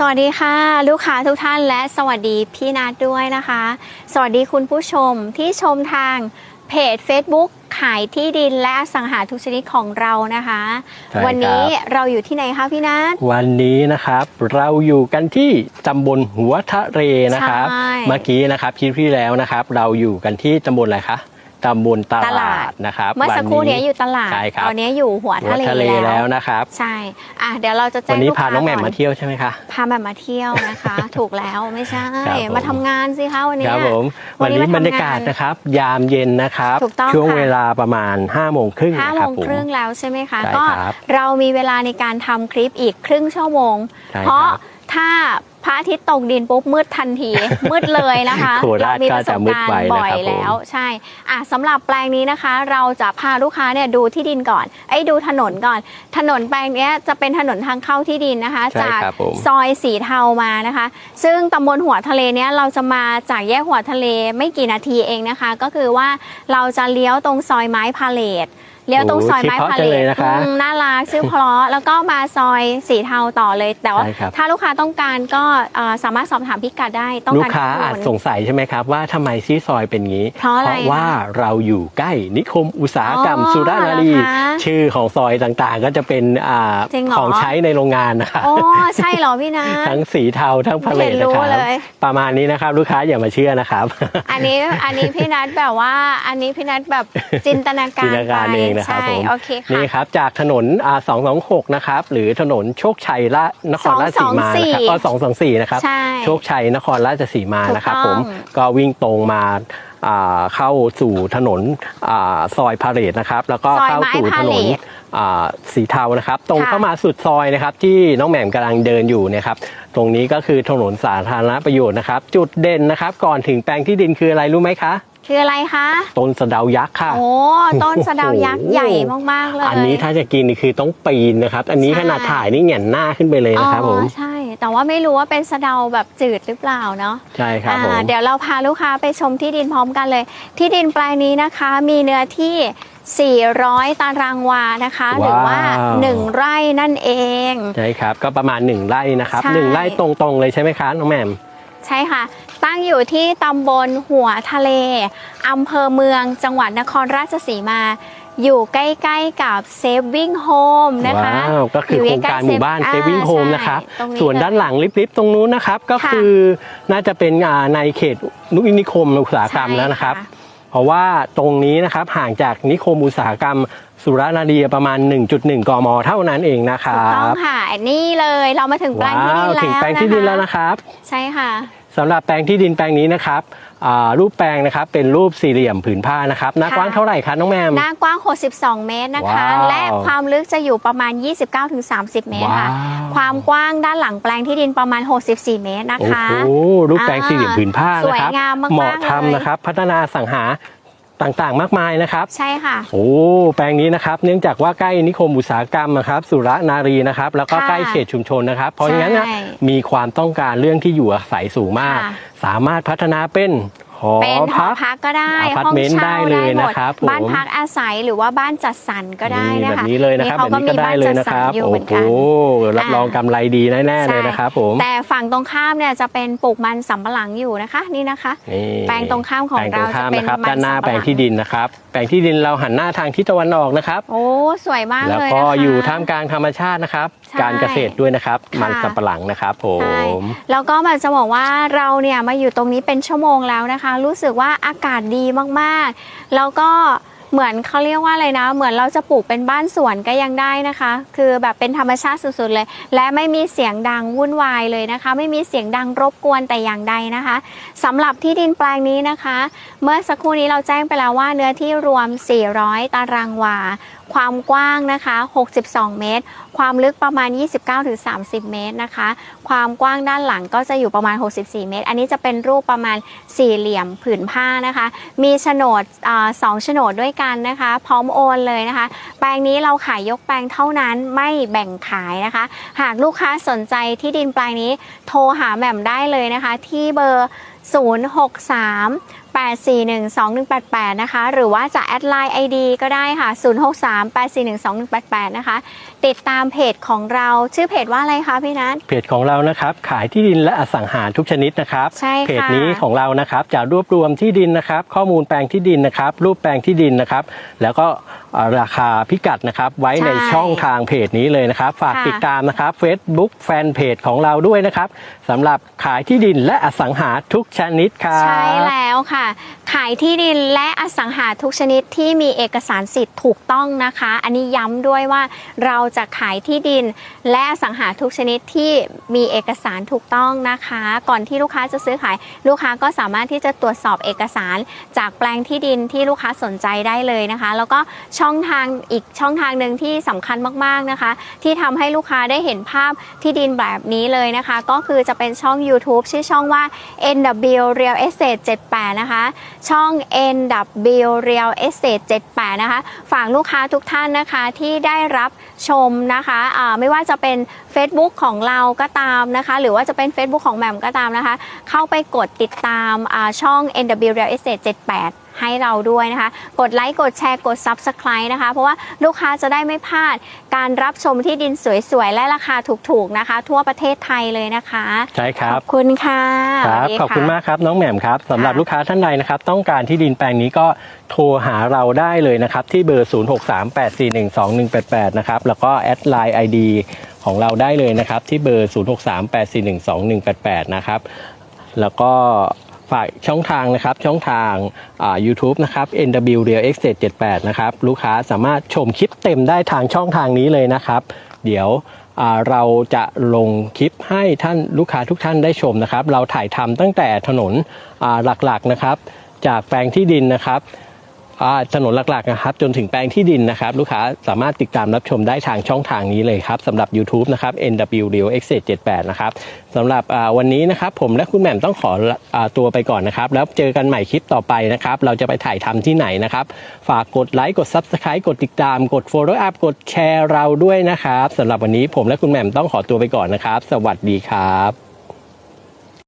สวัสดีค่ะ ลูกค้าทุกท่านและสวัสดีพี่นัดด้วยนะคะ สวัสดีคุณผู้ชมที่ชมทางเพจ Facebook ขายที่ดินและอสังหาทุกชนิดของเรานะคะ ใช่ครับ วันี้เราอยู่ที่ไหนคะพี่นัท วันนี้นะครับเราอยู่กันที่ตำบลหัวทะเลนะครับ ใช่ เมื่อกี้นะครับคลิปที่แล้วนะครับ เราอยู่กันที่ตำบลอะไรคะ ตำบลตตลาลาดดนะครับเมื่อสักครู่เนี้ยอยู่ตลาดใช่ครับตอนนี้อยู่หัวหัวทะเลทะเลแล้แล้ววนะครับ ใช่อะเดี๋ยวเราจะแจ้วังนนี้ลูกพาค้าน้องแหม่มก่มาเที่ยวใช่ไหมคะพาแบบมาเที่ยวนะคะ ถูกแล้วไม่ใช่ครับผมมาทำงานสิคะวันเนี้คยรับผมวัวันนนี้นี้มาทำงานบรรยากาศนะครับ ยามเย็นนะครับถูกต้องช่วงค่ะเวลาประมาณ5้าโมงครึ่งห้านะโมครับงผมครึ่งแล้วใช่ไหมคะใช่ก็ครับเรามีเวลาในการทำคลิปอีกครึ่งชั่วโมงใช่ครับเพราะถ้าพ ระอาทิตย์ตกดินปุ๊บมืดทันที มืดเลยนะคะโคราชมีประสบก็จะมืดการไวณ์บ่อยนะครับผมแล้วใช่อะสำหรับแปลงนี้นะคะ เราจะพาลูกค้าเนี่ยดูที่ดินก่อนไอ้ยดูถนนก่อน ถนนแปลงเนี้ยจะเป็นถนนทางเข้าที่ดินนะคะใช่จากครับผมซอยสีเทามานะคะ ซึ่งตำบลหัวทะเลเนี้ยเราจะมาจากแยกหัวทะเลไม่กี่นาทีเองนะคะ ก็คือว่าเราจะเลี้ยวตรงซอยไม้พาเลท เลี้ยวตรงซอยไม้โอ้พาชื่อเพราะจัเลงเลยทนะคะอืมน่ารักชื่อเพราะแล้วก็มาซอยสีเทาต่อเลย แต่ว่าใช่ครับถ้าลูกค้าต้องการก็เอ่อสามารถสอบถามพิกัดได้ต้องลูการกค้าข้อาอจมูลสงสัยใช่ไหมครับ ว่าทำไมซีซอยเป็นงี้ เพราะอะไรว่าเราอยู่ใกล้นิคมอุตสาหกรรมอ๋อสุรานารีเหรอคะชื่อของซอยต่างๆ ก็จะเป็นอ่าจริงเหรอของใช้ในโรงงานนะครับอ๋อใช่เหรอพี่นะทั้งสีเทาทั้งพาเลไม่ทเห็นนะรู้ครับเลยประมาณนี้นะครับ ลูกค้าอย่ามาเชื่อนะครับ อันนี้อันนี้พี่นัทแบบว่าอันนี้พี่นัทแบบจินตนาการจินตนาการไปเองนะครับใช่ผมโอเคค่ะนี่ครับจากถนนอ่า226 นะครับหรือถนนโชคชัยละนครราชสีมานะครับก็224นะครับใช่โชคชัยนครราชสีมานะครับถูกผต้อมงก็วิ่งตรงมาอ่าเข้าสู่ถนนอาซอยพาเหรดนะครับ แล้วก็ซอยเข้าไม้สู่พาถเหนรนดอ่าสีเทานะครับ ตรงค่ะเข้ามาสุดซอยนะครับ ที่น้องแหม่มกำลังเดินอยู่เนะครับ ตรงนี้ก็คือถนนสาธารณประโยชน์นะครับ จุดเด่นนะครับ ก่อนถึงแปลงที่ดินคืออะไรรู้ไหมคะ คืออะไรคะ ต้นสะเดายักษ์ค่ะ โอ้ ต้นสะเดายักษ์โอ้โหใหญ่มากๆเลย อันนี้ถ้าจะกินนี่คือต้องปีนนะครับ อันนี้ใช่ขนาดถ่ายนี่แหงนหน้าขึ้นไปเลยนะครับผมอ๋อใช่ แต่ว่าไม่รู้ว่าเป็นสะเดาแบบจืดหรือเปล่าเนาะ ใช่ครับผมอ่าเดี๋ยวเราพาลูกค้าไปชมที่ดินพร้อมกันเลย ที่ดินแปลงนี้นะคะ มีเนื้อที่400 ตารางวานะคะ หรือว่า 1 ไร่นั่นเอง ใช่ครับ ก็ประมาณ 1 ไร่นะครับใช่หนึ่งไร่ตรงๆเลยใช่ไหมคะน้องแหม่ม ใช่ค่ะ ตั้งอยู่ที่ตำบลหัวทะเลอำเภอเมืองจังหวัดนครราชสีมา อยู่ใกล้ๆกับ Saving Home นะคะว้าวก็คือโครงการหมู่บ้านอ่ Saving Home ใช่นะครับตรงนี้ส่วนด้านหลังลิฟต์ๆตรงนู้นนะครับ ก็ค่ะคือน่าจะเป็นอ่าในเขตนุนิคมอุตสาหกรรมแล้วนะครับใช่เพราะว่าตรงนี้นะครับห่างจากนิคมอุตสาหกรรม สุรานารีประมาณ 1.1 กม เท่านั้นเองนะคถูรักต้องบค่ะนี่เลยเรามาถึงแปลงที่ดินว้าวแล้วถึงแปลงที่ดินแล้วนะครับใช่ค่ะ สำหรับแปลงที่ดินแปลงนี้นะครับอ่ารูปแปลงนะครับเป็นรูปสี่เหลี่ยมผืนผ้านะครับหน้าค่ะ กว้างเท่าไหร่คะน้องแมม หน้ากว้าง 62 เมตรนะคะ ว้าวและความลึกจะอยู่ประมาณ 29-30 เมตรค่ะ ว้าว ความกว้างด้านหลังแปลงที่ดินประมาณ 64 เมตรนะโอ้คะ โหรูปแปลงสี่เหลี่ยมผืนผ้าสนะวยครับงามมากๆเหมาะเลยทำนะครับ พัฒนาสังหา ต่างๆ มากมายนะครับ ใช่ค่ะ โอ้แปลงนี้นะครับ เนื่องจากว่าใกล้นิคมอุตสาหกรรมนะครับ สุรนารีนะครับ แล้วก็ค่ะใกล้เขตชุมชนนะครับ เพราะใช่ฉะนั้นนะมีความต้องการเรื่องที่อยู่อาศัยสูงมากค่ะสามารถพัฒนาเป็น หอเป็นหอพักพักก็ได้อพาร์ตห้องเมนต์เช่าได้เลยหมดนะครับผมบ้านพักอาศัยหรือว่าบ้านจัดสรรก็ได้นี่นะแบบคะนี้เลยนะครับเขาแบบก็นี้มีก็ได้บ้านเลยจัดนะสครรรับอยู่โอ้เหมือนโหกันรับรองกำไรดีแน่ๆเลยนะครับผมแต่ฝั่งตรงข้ามเนี่ยจะเป็นปลูกมันสำปะหลังอยู่นะคะนี่นะคะนี่แปลงตรงข้ามของแปลงตรงข้ามเราจะเป็นนะครับมันด้านหน้าสำปะหลังแปลงที่ดินนะครับแป ลงที่ดินเราหันหน้าทางทิศตะวันออกนะครับ โอ้สวยมากแล้วเลยก็นะคะอยู่ท่ามกลางธรรมชาตินะครับใช่การเกษตรด้วยนะครับค่ะมันสำปะหลังนะครับผใช่มแล้วก็มันจะบอกว่าเราเนี่ยมาอยู่ตรงนี้เป็นชั่วโมงแล้วนะคะ รู้สึกว่าอากาศดีมากๆ แล้วก็ เหมือนเขาเรียกว่าอะไรนะ เหมือนเราจะปลูกเป็นบ้านสวนก็ยังได้นะคะ คือแบบเป็นธรรมชาติสุดๆเลย และไม่มีเสียงดังวุ่นวายเลยนะคะ ไม่มีเสียงดังรบกวนแต่อย่างใดนะคะสำหรับที่ดินแปลงนี้นะคะ เมื่อสักครู่นี้เราแจ้งไปแล้วว่าเนื้อที่รวม 400 ตารางวา ความกว้างนะคะ 62 เมตร ความลึกประมาณ 29-30 เมตรนะคะ ความกว้างด้านหลังก็จะอยู่ประมาณ 64 เมตร อันนี้จะเป็นรูปประมาณสี่เหลี่ยมผืนผ้านะคะ มีโฉนดอสองโฉนดด้วยกันนะคะ พร้อมโอนเลยนะคะ แปลงนี้เราขายยกแปลงเท่านั้นไม่แบ่งขายนะคะ หากลูกค้าสนใจที่ดินแปลงนี้โทรหาแหม่มได้เลยนะคะ ที่เบอร์ 063 8412188 นะคะ หรือว่าจะแอดไลน์ ID ก็ได้ค่ะ 063 8412188 นะคะติดตามเพจของเราชื่อเพจว่าอะไรคะพี่นัท เพจของเรานะครับ ขายที่ดินและอสังหาทุกชนิดนะครับใช่ค่ะเพจนี้ของเรานะครับจะรวบรวมที่ดินนะครับ ข้อมูลแปลงที่ดินนะครับ รูปแปลงที่ดินนะครับ แล้วก็เอ่อราคาพิกัดนะครับไว้ในใช่ช่องทางเพจนี้เลยนะครับ ฝากค่ะ ติดตามนะครับ Facebook แฟนเพจของเราด้วยนะครับสำหรับขายที่ดินและอสังหาทุกชนิดครับ ใช่แล้วค่ะ ขายที่ดินและอสังหาทุกชนิดที่มีเอกสารสิทธิ์ถูกต้องนะคะ อันนี้ย้ำด้วยว่าเราจะขายที่ดิน และสังหาทุกชนิดที่มีเอกสารถูกต้องนะคะ ก่อนที่ลูกค้าจะซื้อขาย ลูกค้าก็สามารถที่จะตรวจสอบเอกสาร จากแปลงที่ดินที่ลูกค้าสนใจได้เลยนะคะ แล้วก็ช่องทางอีกช่องทางหนึ่งที่สำคัญมากๆนะคะ ที่ทำให้ลูกค้าได้เห็นภาพที่ดินแบบนี้เลยนะคะ ก็คือจะเป็นช่อง YouTube ชื่อช่องว่า NW Real Estate 78 นะคะ ช่อง NW Real Estate 78 นะคะ ฝากลูกค้าทุกท่านนะคะที่ได้รับชมนะคะะไม่ว่าจะเป็น Facebook ของเราก็ตามนะคะ หรือว่าจะเป็น Facebook ของแหม่มก็ตามนะคะ เข้าไปกดติดตามช่อง NW Real Estate 78 ให้เราด้วยนะคะ กดไลค์กดแชร์กด Subscribe นะคะ เพราะว่าลูกค้าจะได้ไม่พลาดการรับชมที่ดินสวยๆ และราคาถูกๆนะคะ ทั่วประเทศไทยเลยนะคะ ใช่ครัขบอบคุณค่ะครับสวัสดีขอบคุณะมากครับน้องแหม่มครับสำหรับค่ะลูกค้าท่านใดนะครับ ต้องการที่ดินแปลงนี้ก็โทรหาเราได้เลยนะครับ ที่เบอร์ 0638412188 นะครับ แล้วก็แอดไลน์ ID ของเราได้เลยนะครับ ที่เบอร์ 0638412188 นะครับ แล้วก็ ฝากช่องทางนะครับช่องทางอ่า YouTube นะครับ NW Real Estate 78นะครับลูกค้าสามารถชมคลิปเต็มได้ทางช่องทางนี้เลยนะครับ เดี๋ยวเราจะลงคลิปให้ท่านลูกค้าทุกท่านได้ชมนะครับ เราถ่ายทำตั้งแต่ถนนหลักๆนะครับ จากแปลงที่ดินนะครับ ถนนหลักๆนะครับจนถึงแปลงที่ดินนะครับ ลูกค้าสามารถติดตามรับชมได้ทางช่องทางนี้เลยครับสำหรับ YouTube นะครับ NW Real X 78นะครับสำหรับวันนี้นะครับผมและคุณแหม่มต้องขออตัวไปก่อนนะครับแล้วเจอกันใหม่คลิปต่อไปนะครับเราจะไปถ่ายทำที่ไหนนะครับ ฝากกดไลค์กด Subscribe กดติดตาม กด Follow up กดแชร์เราด้วยนะครับสำหรับวันนี้ผมและคุณแหม่มต้องขอตัวไปก่อนนะครับ สวัสดีครับ